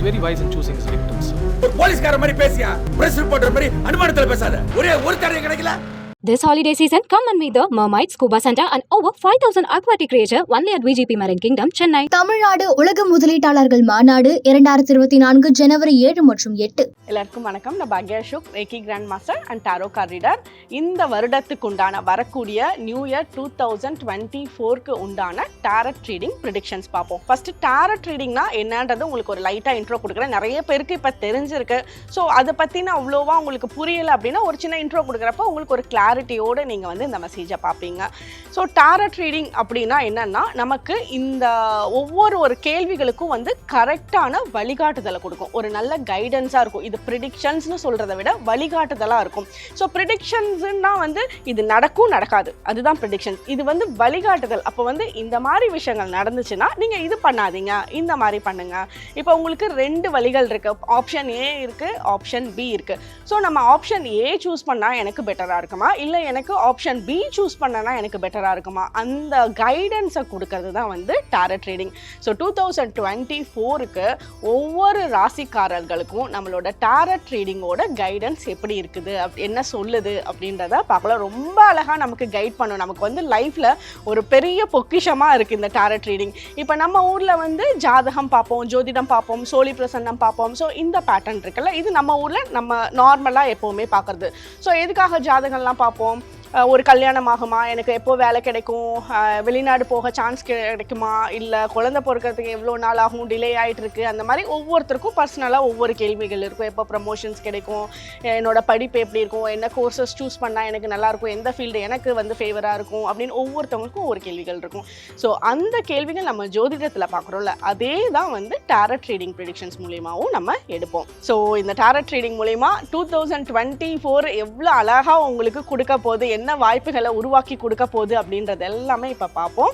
His very wise in choosing his victims ஒரு போலீஸ்கார மாதிரி பேசியா? பிரஸ் ரிப்போர்ட்டர் மாதிரி அனுமானத்துல பேசாத. ஒரே ஒரு தடவை கிடைக்கல This holiday season, come and meet the Mermaid Scuba Center and over 5,000 aquatic creature only at VGP Marine Kingdom, Chennai. Tamil Nadu உலக முதலீட்டாளர்கள் மாநாடு இரண்டாயிரத்தி இருபத்தி நான்கு ஜனவரி ஏழு மற்றும் எட்டு. எல்லாருக்கும் வணக்கம். நான் Bhagya Ashok reiki grand master and tarot card reader இந்த வருடத்துக்கு உண்டான வரக்கூடிய new year two thousand twenty ஃபோருக்கு உண்டான டேரட் ட்ரீடிங் ப்ரிடிக்ஷன்ஸ் பார்ப்போம். ஃபர்ஸ்ட் டேரட் ட்ரீடிங்னா என்னன்றது உங்களுக்கு ஒரு லைட்டாக இன்ட்ரோ கொடுக்குறேன். நிறைய பேருக்கு இப்போ தெரிஞ்சிருக்கு. ஸோ அதை பற்றின அவ்வளோவா உங்களுக்கு புரியலை அப்படின்னா ஒரு சின்ன இன்ட்ரோ கொடுக்குறப்ப உங்களுக்கு ஒரு கிளாரிட்டியோடு நீங்கள் வந்து இந்த மெசேஜை பார்ப்பீங்க. ஸோ டேரட் ட்ரீடிங் அப்படின்னா என்னென்னா நமக்கு இந்த ஒவ்வொரு ஒரு கேள்விகளுக்கும் வந்து கரெக்டான வழிகாட்டுதலை கொடுக்கும். ஒரு நல்ல கைடன்ஸாக இருக்கும். இது ப்ரிடிக்ஷன்ஸ்னு சொல்கிறத விட வழிகாட்டுதலாக இருக்கும். ஸோ ப்ரிடிக்ஷன்ஸ்னா வந்து இது நடக்கும் நடக்காது. அதுதான் ப்ரிடிக்ஷன்ஸ் இது வந்து வழிகாட்டுதல். அப்போ வந்து இந்த மாதிரி விஷயங்கள் நடந்துச்சுன்னா நீங்கள் இது பண்ணாதீங்க. இந்த மாதிரி பண்ணுங்க. இப்போ உங்களுக்கு ரெண்டு வழிகள் இருக்கு. ஆப்ஷன் ஏ இருக்கு ஆப்ஷன் பி இருக்கு. ஸோ நம்ம ஆப்ஷன் ஏ சூஸ் பண்ணால் எனக்கு பெட்டராக இருக்குமா? இல்லை எனக்கு ஆப்ஷன் பி சூஸ் பண்ணனா எனக்கு பெட்டராக இருக்குமா? அந்த கைடன்ஸை கொடுக்கறது தான் வந்து tarot reading so two thousand twenty ஃபோருக்கு ஒவ்வொரு ராசிக்காரர்களுக்கும் நம்மளோட டேரட் ட்ரேடிங்கோட கைடன்ஸ் எப்படி இருக்குது? அப் என்ன சொல்லுது? அப்படின்றத பார்க்கலாம். ரொம்ப அழகாக நமக்கு கைட் பண்ணும். நமக்கு வந்து லைஃப்பில் ஒரு பெரிய பொக்கிஷமாக இருக்குது இந்த டேரட் ட்ரீடிங் இப்போ நம்ம ஊரில் வந்து ஜாதகம் பார்ப்போம் ஜோதிடம் பார்ப்போம் சோழி பிரசன்னம் பார்ப்போம். ஸோ இந்த பேட்டர்ன் இருக்குல்ல இது நம்ம ஊரில் நம்ம நார்மலாக எப்போவுமே பார்க்குறது. ஸோ எதுக்காக ஜாதகம்லாம் பார்ப்போம் അപ്പം ஒரு கல்யாணம் ஆகுமா எனக்கு எப்போ வேலை கிடைக்கும்? வெளிநாடு போக சான்ஸ் கிடைக்குமா? இல்லை குழந்தை பிறக்கிறதுக்கு எவ்வளோ நாள் ஆகும்? டிலே ஆகிட்டு இருக்கு அந்த மாதிரி ஒவ்வொருத்தருக்கும் பர்சனலாக ஒவ்வொரு கேள்விகள் இருக்கும். எப்போ ப்ரமோஷன்ஸ் கிடைக்கும்? என்னோட படிப்பு எப்படி இருக்கும்? என்ன கோர்சஸ் சூஸ் பண்ணால் எனக்கு நல்லாயிருக்கும் எந்த ஃபீல்டு எனக்கு வந்து ஃபேவராக இருக்கும்? அப்படின்னு ஒவ்வொருத்தவங்களுக்கும் ஒரு கேள்விகள் இருக்கும். ஸோ அந்த கேள்விகள் நம்ம ஜோதிடத்தில் பார்க்குறோம்ல அதே தான் வந்து டேரட் ட்ரீடிங் ப்ரிடிக்ஷன்ஸ் மூலியமாகவும் நம்ம எடுப்போம். ஸோ இந்த டேரட் ட்ரீடிங் மூலிமா டூ தௌசண்ட் டுவெண்ட்டி ஃபோர் எவ்வளோ அழகாக உங்களுக்கு கொடுக்க போகுது? என்ன வாய்ப்புகளை உருவாக்கி கொடுக்க போகுது அப்படின்றது எல்லாமே இப்போ பார்ப்போம்.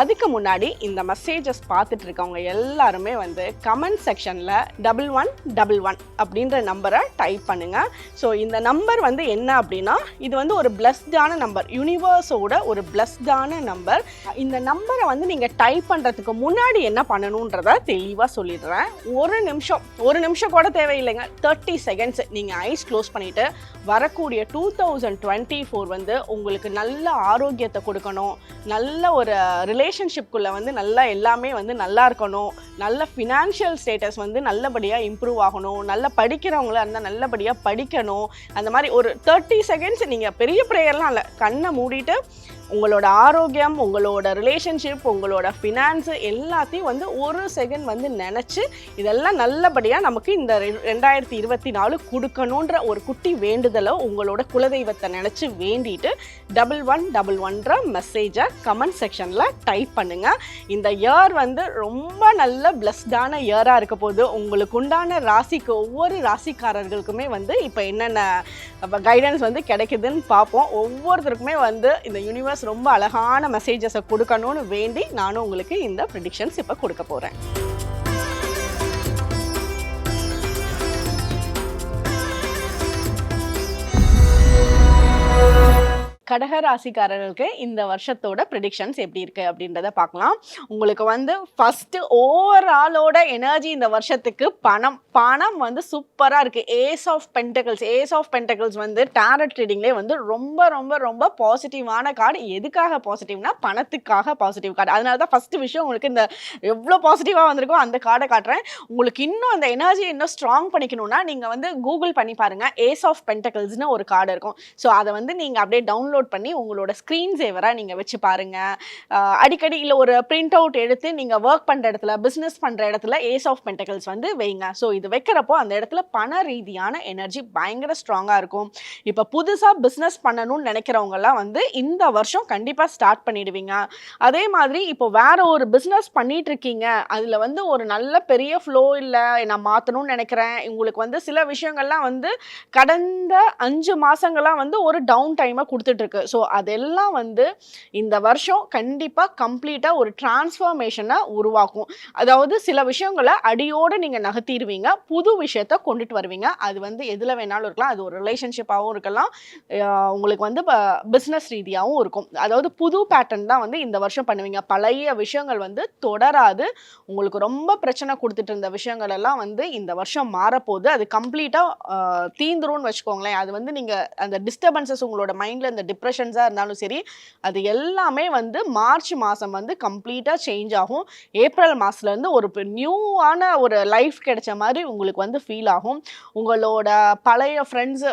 அதுக்கு முன்னாடி இந்த மெசேஜஸ் பார்த்துட்டு இருக்கவங்க எல்லாருமே வந்து கமெண்ட் செக்ஷனில் டபுள் ஒன் டபுள் ஒன் அப்படின்ற நம்பரை டைப் பண்ணுங்க. ஸோ இந்த நம்பர் வந்து என்ன அப்படின்னா இது வந்து ஒரு பிளஸ்டான நம்பர் யூனிவர்ஸோட ஒரு பிளஸ்டான நம்பர் இந்த நம்பரை வந்து நீங்கள் டைப் பண்ணுறதுக்கு முன்னாடி என்ன பண்ணணுன்றத தெளிவாக சொல்லிடுறேன். ஒரு நிமிஷம் ஒரு நிமிஷம் கூட தேவையில்லைங்க. தேர்ட்டி செகண்ட்ஸ் நீங்கள் ஐஸ் க்ளோஸ் பண்ணிவிட்டு வரக்கூடிய டூ தௌசண்ட் டுவெண்ட்டி ஃபோர் வந்து உங்களுக்கு நல்ல ஆரோக்கியத்தை கொடுக்கணும். நல்ல ஒரு ரிலேஷன்ஷிப்குள்ளே வந்து நல்லா எல்லாமே வந்து நல்லா இருக்கணும். நல்ல ஃபினான்ஷியல் ஸ்டேட்டஸ் வந்து நல்லபடியாக இம்ப்ரூவ் ஆகணும். நல்லா படிக்கிறவங்களா இருந்தால் நல்லபடியாக படிக்கணும். அந்த மாதிரி ஒரு தேர்ட்டி செகண்ட்ஸ் நீங்கள் பெரிய ப்ரேயர்லாம் இல்லை. கண்ணை மூடிட்டு உங்களோட ஆரோக்கியம் உங்களோட ரிலேஷன்ஷிப் உங்களோட ஃபினான்ஸு எல்லாத்தையும் வந்து ஒரு செகண்ட் வந்து நினச்சி இதெல்லாம் நல்லபடியாக நமக்கு இந்த ரெ- ரெண்டாயிரத்தி இருபத்தி நாலு கொடுக்கணுன்ற ஒரு குட்டி வேண்டுதலை உங்களோட குலதெய்வத்தை நினச்சி வேண்டிட்டு டபுள் ஒன் டபுள் ஒன்ற மெசேஜை கமெண்ட் செக்ஷனில் டைப் பண்ணுங்கள் இந்த இயர் வந்து ரொம்ப நல்ல பிளஸ்டான இயராக இருக்க போது உங்களுக்கு உண்டான ராசிக்கு ஒவ்வொரு ராசிக்காரர்களுக்குமே வந்து இப்போ என்னென்ன கைடன்ஸ் வந்து கிடைக்குதுன்னு பார்ப்போம். ஒவ்வொருத்தருக்குமே வந்து இந்த யூனிவர்ஸ் ரொம்ப அழகான மெசேஜஸை கொடுக்கணும்னு வேண்டி நானும் உங்களுக்கு இந்த ப்ரிடிக்ஷன்ஸ் இப்போ கொடுக்க போகிறேன் கடக ராசிக்காரர்களுக்கு இந்த வருஷத்தோட ப்ரிடிக்ஷன்ஸ் எப்படி இருக்கு அப்படின்றத பார்க்கலாம். உங்களுக்கு வந்து ஃபர்ஸ்ட் ஓவராலோட எனர்ஜி இந்த வருஷத்துக்கு பணம் பணம் வந்து சூப்பராக இருக்கு. Ace of pentacles ace of pentacles வந்து டேரட் ட்ரீடிங்லேயே வந்து ரொம்ப ரொம்ப ரொம்ப பாசிட்டிவான கார்டு எதுக்காக பாசிட்டிவ்னா பணத்துக்காக பாசிட்டிவ் கார்டு அதனால தான் ஃபஸ்ட்டு விஷயம் உங்களுக்கு இந்த எவ்வளோ பாசிட்டிவாக வந்திருக்கோ அந்த கார்டை காட்டுறேன். உங்களுக்கு இன்னும் அந்த எனர்ஜி இன்னும் ஸ்ட்ராங் பண்ணிக்கணும்னா நீங்கள் வந்து கூகுள் பண்ணி பாருங்கள் ஏஸ் ஆஃப் பென்டகல்ஸ்னு ஒரு கார்டு இருக்கும். ஸோ அதை வந்து நீங்கள் அப்படியே டவுன்லோட் பண்ணி உங்களோட ஸ்க்ரீன் சேவராக நீங்கள் வச்சு பாருங்க. அடிக்கடி இல்லை ஒரு பிரிண்ட் அவுட் எடுத்து நீங்கள் ஒர்க் பண்ணுற இடத்துல பிஸ்னஸ் பண்ணுற இடத்துல ஏஸ் ஆஃப் பென்டகல்ஸ் வந்து வைங்க. ஸோ இது வைக்கிறப்போ அந்த இடத்துல பண ரீதியான எனர்ஜி பயங்கர ஸ்ட்ராங்காக இருக்கும். இப்போ புதுசாக பிஸ்னஸ் பண்ணணும்னு நினைக்கிறவங்கலாம் வந்து இந்த வருஷம் கண்டிப்பாக ஸ்டார்ட் பண்ணிடுவீங்க. அதே மாதிரி இப்போ வேற ஒரு பிஸ்னஸ் பண்ணிட்டு இருக்கீங்க. அதில் வந்து ஒரு நல்ல பெரிய ஃப்ளோ இல்லை நான் மாற்றணும்னு நினைக்கிறேன். உங்களுக்கு வந்து சில விஷயங்கள்லாம் வந்து கடந்த அஞ்சு மாசங்களா வந்து ஒரு டவுன் டைமை கொடுத்துட்டு இருக்கு. ஸோ அதெல்லாம் வந்து இந்த வருஷம் கண்டிப்பாக கம்ப்ளீட்டாக ஒரு டிரான்ஸ்ஃபர்மேஷனை உருவாக்கும். அதாவது சில விஷயங்களை அடியோடு நீங்கள் நகர்த்திடுவீங்க புது விஷயத்த கொண்டுட்டு வருவீங்க. அது வந்து எதில் வேணாலும் இருக்கலாம். அது ஒரு ரிலேஷன்ஷிப்பாகவும் இருக்கலாம். உங்களுக்கு வந்து பிஸ்னஸ் ரீதியாகவும் இருக்கும். அதாவது புது பேட்டர்ன் தான் வந்து இந்த வருஷம் பண்ணுவீங்க. பழைய விஷயங்கள் வந்து தொடராது. உங்களுக்கு ரொம்ப பிரச்சனை கொடுத்துட்டு இருந்த விஷயங்கள் எல்லாம் வந்து இந்த வருஷம் மாறப்போகுது. அது கம்ப்ளீட்டாக தீந்துரும்னு வச்சுக்கோங்களேன். அது வந்து நீங்கள் அந்த டிஸ்டர்பன்சஸ் உங்களோட மைண்டில் இந்த டிப்ரெஷன்ஸாக இருந்தாலும் சரி அது எல்லாமே வந்து மார்ச் மாதம் வந்து கம்ப்ளீட்டாக சேஞ்ச் ஆகும். ஏப்ரல் மாதத்துலேருந்து ஒரு நியூவான ஒரு லைஃப் கிடைச்ச மாதிரி உங்களுக்கு வந்து ஃபீல் ஆகும். உங்களோட பழைய ஃப்ரெண்ட்ஸு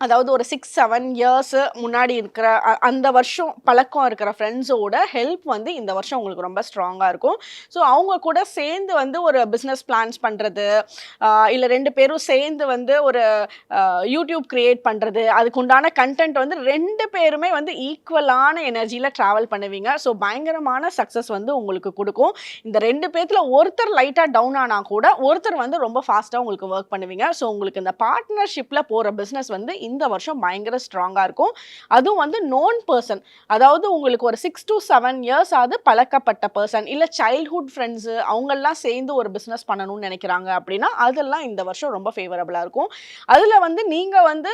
அதாவது ஒரு சிக்ஸ் செவன் இயர்ஸு முன்னாடி இருக்கிற அ- அந்த வருஷம் பழக்கம் இருக்கிற ஃப்ரெண்ட்ஸோட ஹெல்ப் வந்து இந்த வருஷம் உங்களுக்கு ரொம்ப ஸ்ட்ராங்காக இருக்கும். ஸோ அவங்க கூட சேர்ந்து வந்து ஒரு பிஸ்னஸ் பிளான்ஸ் பண்ணுறது இல்லை ரெண்டு பேரும் சேர்ந்து வந்து ஒரு யூடியூப் கிரியேட் பண்ணுறது அதுக்கு உண்டான கண்டென்ட் வந்து ரெண்டு பேருமே வந்து ஈக்குவலான எனர்ஜியில் ட்ராவல் பண்ணுவீங்க. ஸோ பயங்கரமான சக்ஸஸ் வந்து உங்களுக்கு கொடுக்கும். இந்த ரெண்டு பேர்த்தில் ஒருத்தர் லைட்டாக டவுன் ஆனால் கூட ஒருத்தர் வந்து ரொம்ப ஃபாஸ்ட்டாக உங்களுக்கு ஒர்க் பண்ணுவீங்க. ஸோ உங்களுக்கு இந்த பார்ட்னர்ஷிப்பில் போகிற பிஸ்னஸ் வந்து இந்த வருஷம் பயங்கர ஸ்ட்ராங்காக இருக்கும். அதுவும் வந்து நோன் பர்சன் அதாவது உங்களுக்கு ஒரு சிக்ஸ் டு செவன் இயர்ஸ் ஆகுது பழக்கப்பட்ட பர்சன் இல்லை சைல்ட்ஹுட் ஃப்ரெண்ட்ஸு அவங்கெல்லாம் சேர்ந்து ஒரு பிஸ்னஸ் பண்ணணும்னு நினைக்கிறாங்க அப்படின்னா அதெல்லாம் இந்த வருஷம் ரொம்ப ஃபேவரபுளாக இருக்கும். அதில் வந்து நீங்கள் வந்து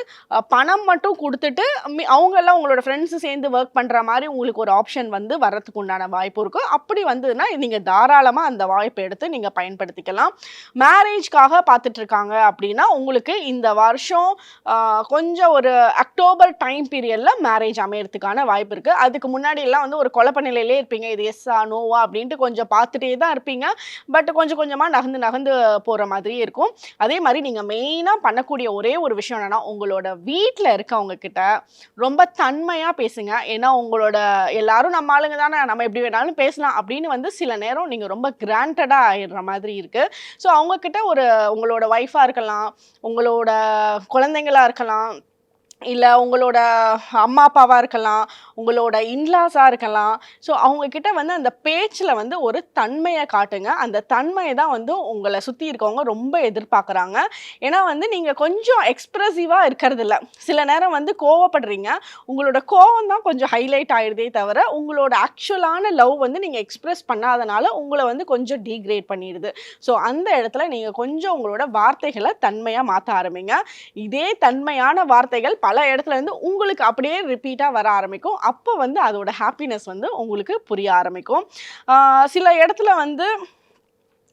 பணம் மட்டும் கொடுத்துட்டு அவங்கெல்லாம் உங்களோட ஃப்ரெண்ட்ஸு சேர்ந்து ஒர்க் பண்ணுற மாதிரி உங்களுக்கு ஒரு ஆப்ஷன் வந்து வரத்துக்கு உண்டான வாய்ப்பு இருக்கும் அப்படி வந்ததுன்னா நீங்கள் தாராளமாக அந்த வாய்ப்பை எடுத்து நீங்கள் பயன்படுத்திக்கலாம். மேரேஜ்க்காக பார்த்துட்டு இருக்காங்க அப்படின்னா உங்களுக்கு இந்த வருஷம் கொஞ்சம் கொஞ்சம் ஒரு அக்டோபர் டைம் பீரியடில் மேரேஜ் அமையறதுக்கான வாய்ப்பு இருக்குது அதுக்கு முன்னாடியெல்லாம் வந்து ஒரு குழப்ப நிலையிலே இருப்பீங்க. இது எஸ்ஸா நோவா அப்படின்ட்டு கொஞ்சம் பார்த்துட்டே தான் இருப்பீங்க. பட் கொஞ்சம் கொஞ்சமாக நகர்ந்து நகர்ந்து போகிற மாதிரியே இருக்கும். அதே மாதிரி நீங்கள் மெயினாக பண்ணக்கூடிய ஒரே ஒரு விஷயம் என்னென்னா உங்களோட வீட்டில் இருக்கவங்க கிட்ட ரொம்ப தன்மையாக பேசுங்க. ஏன்னா உங்களோட எல்லாரும் நம்ம ஆளுங்க தானே. நம்ம எப்படி வேணாலும் பேசலாம் அப்படின்னு வந்து சில நேரம் நீங்கள் ரொம்ப கிராண்டடாக ஆயிடுற மாதிரி இருக்குது ஸோ அவங்கக்கிட்ட ஒரு உங்களோட ஒய்ஃபாக இருக்கலாம். உங்களோட குழந்தைங்களாக இருக்கலாம். இல்லை உங்களோட அம்மா அப்பாவாக இருக்கலாம். உங்களோட இன்லாஸாக இருக்கலாம். ஸோ அவங்கக்கிட்ட வந்து அந்த பேச்சில் வந்து ஒரு தன்மையை காட்டுங்க. அந்த தன்மையை தான் வந்து உங்களை சுற்றி இருக்கவங்க ரொம்ப எதிர்பார்க்குறாங்க. ஏன்னா வந்து நீங்கள் கொஞ்சம் எக்ஸ்ப்ரெசிவாக இருக்கிறதில்ல. சில நேரம் வந்து கோவப்படுறீங்க. உங்களோட கோவம் தான் கொஞ்சம் ஹைலைட் ஆயிடுதே தவிர உங்களோட ஆக்சுவலான லவ் வந்து நீங்கள் எக்ஸ்ப்ரெஸ் பண்ணாதனால உங்களை வந்து கொஞ்சம் டீக்ரேட் பண்ணிடுது. ஸோ அந்த இடத்துல நீங்கள் கொஞ்சம் உங்களோட வார்த்தைகளை தன்மையாக மாற்ற ஆரம்பிங்க. இதே தன்மையான வார்த்தைகள் பல இடத்துல இருந்து உங்களுக்கு அப்படியே ரிப்பீட்டாக வர ஆரம்பிக்கும். அப்போ வந்து அதோட ஹாப்பினஸ் வந்து உங்களுக்கு புரிய ஆரம்பிக்கும். சில இடத்துல வந்து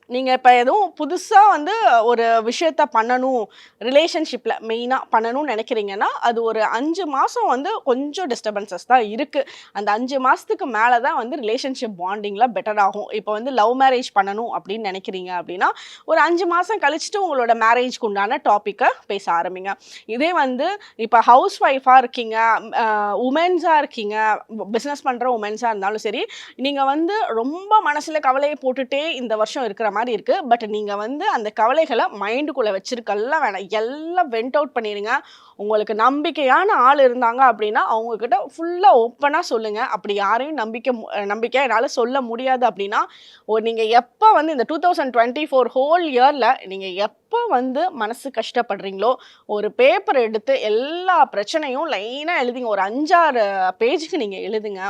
நீங்கள் இப்போ எதுவும் புதுசாக வந்து ஒரு விஷயத்த பண்ணணும் ரிலேஷன்ஷிப்பில் மெயினாக பண்ணணும்னு நினைக்கிறீங்கன்னா அது ஒரு அஞ்சு மாதம் வந்து கொஞ்சம் டிஸ்டர்பன்சஸ் தான் இருக்குது அந்த அஞ்சு மாதத்துக்கு மேலே தான் வந்து ரிலேஷன்ஷிப் பாண்டிங்கில் பெட்டர் ஆகும். இப்போ வந்து லவ் மேரேஜ் பண்ணணும் அப்படின்னு நினைக்கிறீங்க அப்படின்னா ஒரு அஞ்சு மாதம் கழிச்சுட்டு உங்களோட மேரேஜ்க்கு உண்டான டாப்பிக்கை பேச ஆரம்பிங்க. இதே வந்து இப்போ ஹவுஸ் ஒய்ஃபாக இருக்கீங்க உமன்ஸாக இருக்கீங்க பிஸ்னஸ் பண்ணுற உமன்ஸாக இருந்தாலும் சரி நீங்கள் வந்து ரொம்ப மனசில் கவலையை போட்டுகிட்டே இந்த வருஷம் இருக்கிற மாதிரி இருக்குது பட் நீங்கள் வந்து அந்த கவலைகளை மைண்டுக்குள்ளே வச்சிருக்கெல்லாம் வேணாம். எல்லாம் வெண்ட் அவுட் பண்ணிடுங்க உங்களுக்கு நம்பிக்கையான ஆள் இருந்தாங்க அப்படின்னா அவங்கக்கிட்ட ஃபுல்லாக ஓப்பனாக சொல்லுங்கள் அப்படி யாரையும் நம்பிக்கை நம்பிக்கை என்னால் சொல்ல முடியாது அப்படின்னா ஒரு நீங்கள் எப்போ வந்து இந்த two thousand twenty four whole இயரில் நீங்கள் எப்போ வந்து மனசு கஷ்டப்படுறீங்களோ ஒரு பேப்பர் எடுத்து எல்லா பிரச்சனையும் லைனாக எழுதிங்க. ஒரு அஞ்சாறு பேஜுக்கு நீங்கள் எழுதுங்க.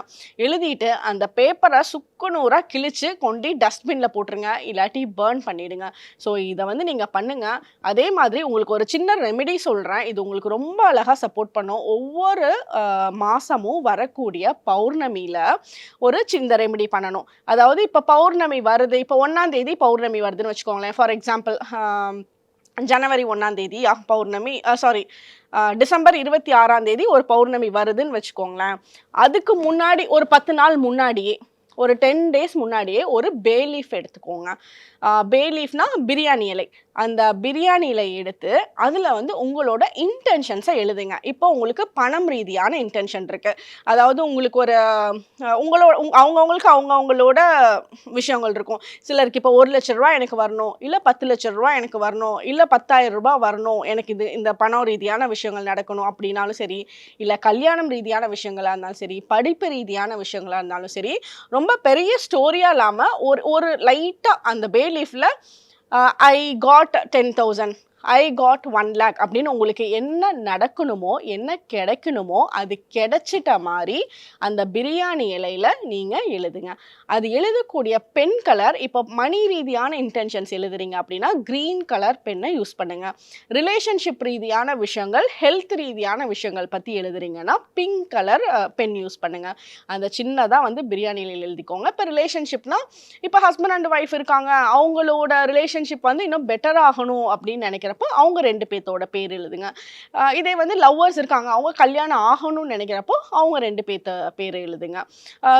எழுதிட்டு அந்த பேப்பரை சுக்குநூறாக கிழிச்சு கொண்டு டஸ்ட்பினில் போட்டுருங்க. இல்லாட்டி பேர்ன் பண்ணிவிடுங்க ஸோ இதை வந்து நீங்கள் பண்ணுங்கள் அதே மாதிரி உங்களுக்கு ஒரு சின்ன ரெமெடி சொல்கிறேன் இது உங்களுக்கு ரொம்ப ரொம்ப அழகாக சப்போர்ட் பண்ணும். ஒவ்வொரு மாதமும் வரக்கூடிய பௌர்ணமியில் ஒரு சிந்த ரெமெடி பண்ணணும். அதாவது இப்போ பௌர்ணமி வருது. இப்போ ஒன்றாம் தேதி பௌர்ணமி வருதுன்னு வச்சுக்கோங்களேன். ஃபார் எக்ஸாம்பிள் ஜனவரி ஒன்றாம் தேதியா ஆ, பௌர்ணமி சாரி டிசம்பர் இருபத்தி ஆறாம் தேதி ஒரு பௌர்ணமி வருதுன்னு வச்சுக்கோங்களேன். அதுக்கு முன்னாடி ஒரு பத்து நாள் முன்னாடியே ஒரு டென் டேஸ் முன்னாடியே ஒரு பே லீஃப் எடுத்துக்கோங்க. பே லீஃப்னா பிரியாணி இலை. அந்த பிரியாணியில் எடுத்து அதில் வந்து உங்களோட இன்டென்ஷன்ஸை எழுதுங்க. இப்போ உங்களுக்கு பணம் ரீதியான இன்டென்ஷன் இருக்குது அதாவது உங்களுக்கு ஒரு உங்களோட அவங்கவுங்களுக்கு அவங்கவங்களுக்கு அவங்கவங்களோட விஷயங்கள் இருக்கும். சிலருக்கு இப்போ ஒரு லட்ச ரூபா எனக்கு வரணும் இல்லை பத்து லட்ச ரூபா எனக்கு வரணும் இல்லை பத்தாயிரம் ரூபாய் வரணும் எனக்கு இது இந்த பணம் ரீதியான விஷயங்கள் நடக்கணும் அப்படின்னாலும் சரி இல்லை கல்யாணம் ரீதியான விஷயங்களாக இருந்தாலும் சரி படிப்பு ரீதியான விஷயங்களா இருந்தாலும் சரி ரொம்ப பெரிய ஸ்டோரியாக இல்லாமல் ஒரு ஒரு லைட்டாக அந்த பே லீஃபில் I got ten thousand I got one lakh அப்படின்னு உங்களுக்கு என்ன நடக்கணுமோ என்ன கிடைக்கணுமோ அது கிடைச்சிட்ட மாதிரி அந்த பிரியாணி இலையில் நீங்கள் எழுதுங்க. அது எழுதக்கூடிய பென் கலர் இப்போ மணி ரீதியான இன்டென்ஷன்ஸ் எழுதுறீங்க அப்படின்னா க்ரீன் கலர் பென்னை யூஸ் பண்ணுங்கள் ரிலேஷன்ஷிப் ரீதியான விஷயங்கள் ஹெல்த் ரீதியான விஷயங்கள் பற்றி எழுதுறீங்கன்னா பிங்க் கலர் பென் யூஸ் பண்ணுங்கள் அந்த சின்னதாக வந்து பிரியாணியில் எழுதிக்கோங்க. இப்போ ரிலேஷன்ஷிப்னால் இப்போ ஹஸ்பண்ட் அண்ட் ஒய்ஃப் இருக்காங்க அவங்களோட ரிலேஷன்ஷிப் வந்து இன்னும் பெட்டர் ஆகணும் அப்படின்னு நினைக்கிறப்போ அவங்க ரெண்டு பேர்த்தோட பேர் எழுதுங்க. இதே வந்து லவ்வர்ஸ் இருக்காங்க. அவங்க கல்யாணம் ஆகணும்னு நினைக்கிறப்போ அவங்க ரெண்டு பேர்த்த பேர் எழுதுங்க.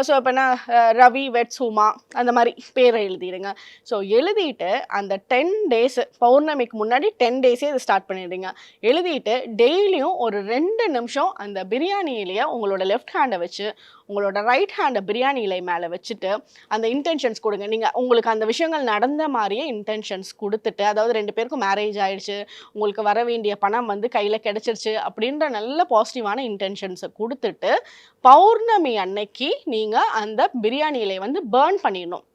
ஸோ இப்போ நான் ரவி வெட் சுமா அந்த மாதிரி பேரை எழுதிடுங்க. ஸோ எழுதிட்டு அந்த டென் டேஸ் பௌர்ணமிக்கு முன்னாடி டென் டேஸே இதை ஸ்டார்ட் பண்ணிடுங்க. எழுதிட்டு டெய்லியும் ஒரு ரெண்டு நிமிஷம் அந்த பிரியாணியிலேயே உங்களோட லெஃப்ட் ஹேண்டை வச்சு உங்களோட ரைட் ஹேண்டை பிரியாணி இலை மேலே வச்சுட்டு அந்த இன்டென்ஷன்ஸ் கொடுங்க. நீங்கள் உங்களுக்கு அந்த விஷயங்கள் நடந்த மாதிரியே இன்டென்ஷன்ஸ் கொடுத்துட்டு அதாவது ரெண்டு பேருக்கும் மேரேஜ் ஆயிடுச்சு உங்களுக்கு வர வேண்டிய பணம் வந்து கையில் கிடைச்சிருச்சு அப்படின்ற நல்ல பாசிட்டிவான இன்டென்ஷன்ஸை கொடுத்துட்டு பௌர்ணமி அன்னைக்கு நீங்கள் அந்த பிரியாணி இலையை வந்து பேர்ன் பண்ணிடணும்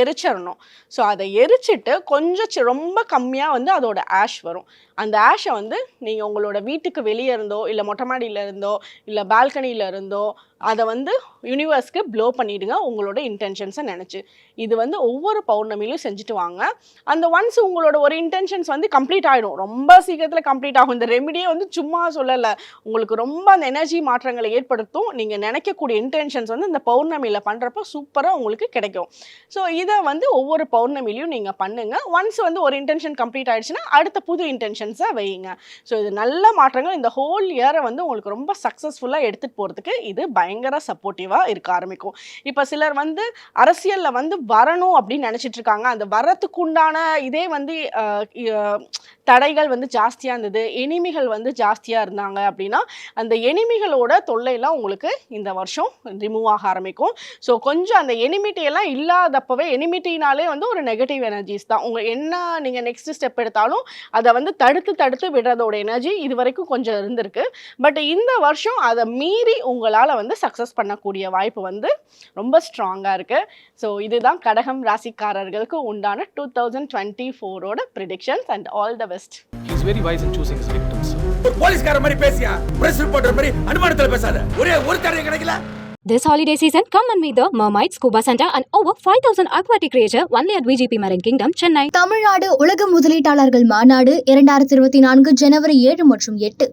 எரிச்சிடணும். ஸோ அதை எரிச்சிட்டு கொஞ்சம் ரொம்ப கம்மியாக வந்து அதோட ஆஷ் வரும். அந்த ஆஷை வந்து நீங்கள் உங்களோட வீட்டுக்கு வெளியே இருந்தோ இல்லை மொட்டை மாடியில் இருந்தோ இல்லை பால்கனியில் இருந்தோ அதை வந்து யூனிவர்ஸ்க்கு ப்ளோ பண்ணிவிடுங்க உங்களோட இன்டென்ஷன்ஸை நினச்சி. இது வந்து ஒவ்வொரு பௌர்ணமிலையும் செஞ்சுட்டு வாங்க. அந்த ஒன்ஸ் உங்களோட ஒரு இன்டென்ஷன்ஸ் வந்து கம்ப்ளீட் ஆகிடும் ரொம்ப சீக்கிரத்தில் கம்ப்ளீட் ஆகும். இந்த ரெமிடியே வந்து சும்மா சொல்லலை. உங்களுக்கு ரொம்ப அந்த எனர்ஜி மாற்றங்களை ஏற்படுத்தும். நீங்கள் நினைக்கக்கூடிய இன்டென்ஷன்ஸ் வந்து இந்த பௌர்ணமியில் பண்ணுறப்போ சூப்பராக உங்களுக்கு கிடைக்கும். ஸோ இதை வந்து ஒவ்வொரு பௌர்ணமிலையும் நீங்கள் பண்ணுங்க. ஒன்ஸ் வந்து ஒரு இன்டென்ஷன் கம்ப்ளீட் ஆகிடுச்சுன்னா அடுத்த புது இன்டென்ஷன் இன்டென்ஷன்ஸை வைங்க ஸோ இது நல்ல மாற்றங்கள். இந்த ஹோல் இயரை வந்து உங்களுக்கு ரொம்ப சக்ஸஸ்ஃபுல்லாக எடுத்துகிட்டு போகிறதுக்கு இது பயங்கர சப்போர்ட்டிவாக இருக்க ஆரம்பிக்கும். இப்போ சிலர் வந்து அரசியலில் வந்து வரணும் அப்படின்னு நினச்சிட்டு இருக்காங்க. அந்த வரத்துக்கு உண்டான இதே வந்து தடைகள் வந்து ஜாஸ்தியாக இருந்தது. எனிமிகள் வந்து ஜாஸ்தியாக இருந்தாங்க அப்படின்னா அந்த எனிமிகளோட தொல்லையெல்லாம் உங்களுக்கு இந்த வருஷம் ரிமூவ் ஆக ஆரம்பிக்கும். ஸோ கொஞ்சம் அந்த எனிமிட்டியெல்லாம் எல்லாம் இல்லாதப்பவே எனிமிட்டினாலே வந்து ஒரு நெகட்டிவ் எனர்ஜிஸ் தான். உங்கள் என்ன நீங்கள் நெக்ஸ்ட் ஸ்டெப் எடுத்தாலும் அதை வந்து தடுத்து தடுத்து விடுறதோட எனர்ஜி இது வரைக்கும் கொஞ்சம் இருந்திருக்கு. பட் இந்த வருஷம் அதை மீறி உங்களால் வந்து சக்ஸஸ் பண்ணக்கூடிய வாய்ப்பு வந்து ரொம்ப ஸ்ட்ராங்காக இருக்குது ஸோ இதுதான் கடகம் ராசிக்காரர்களுக்கு உண்டான டூ தௌசண்ட் டுவெண்ட்டி ஃபோரோட predictions and all the best very wise in choosing his victims. ஒரு போலீஸ்கார மாதிரி பேசியா? பிரஸ் ரிப்போர்ட்டர் மாதிரி அனுமானத்துல பேசாத. ஒரே ஒரு தடவை கிடைக்கல. This holiday season, come and meet the Mermaid Scuba Center and over 5000 aquatic creature only at VGP Marine Kingdom, Chennai. Tamil Nadu உலக முதலீட்டாளர்கள் மாநாடு இரண்டாயிரத்தி இருபத்தி நான்கு ஜனவரி ஏழு மற்றும் எட்டு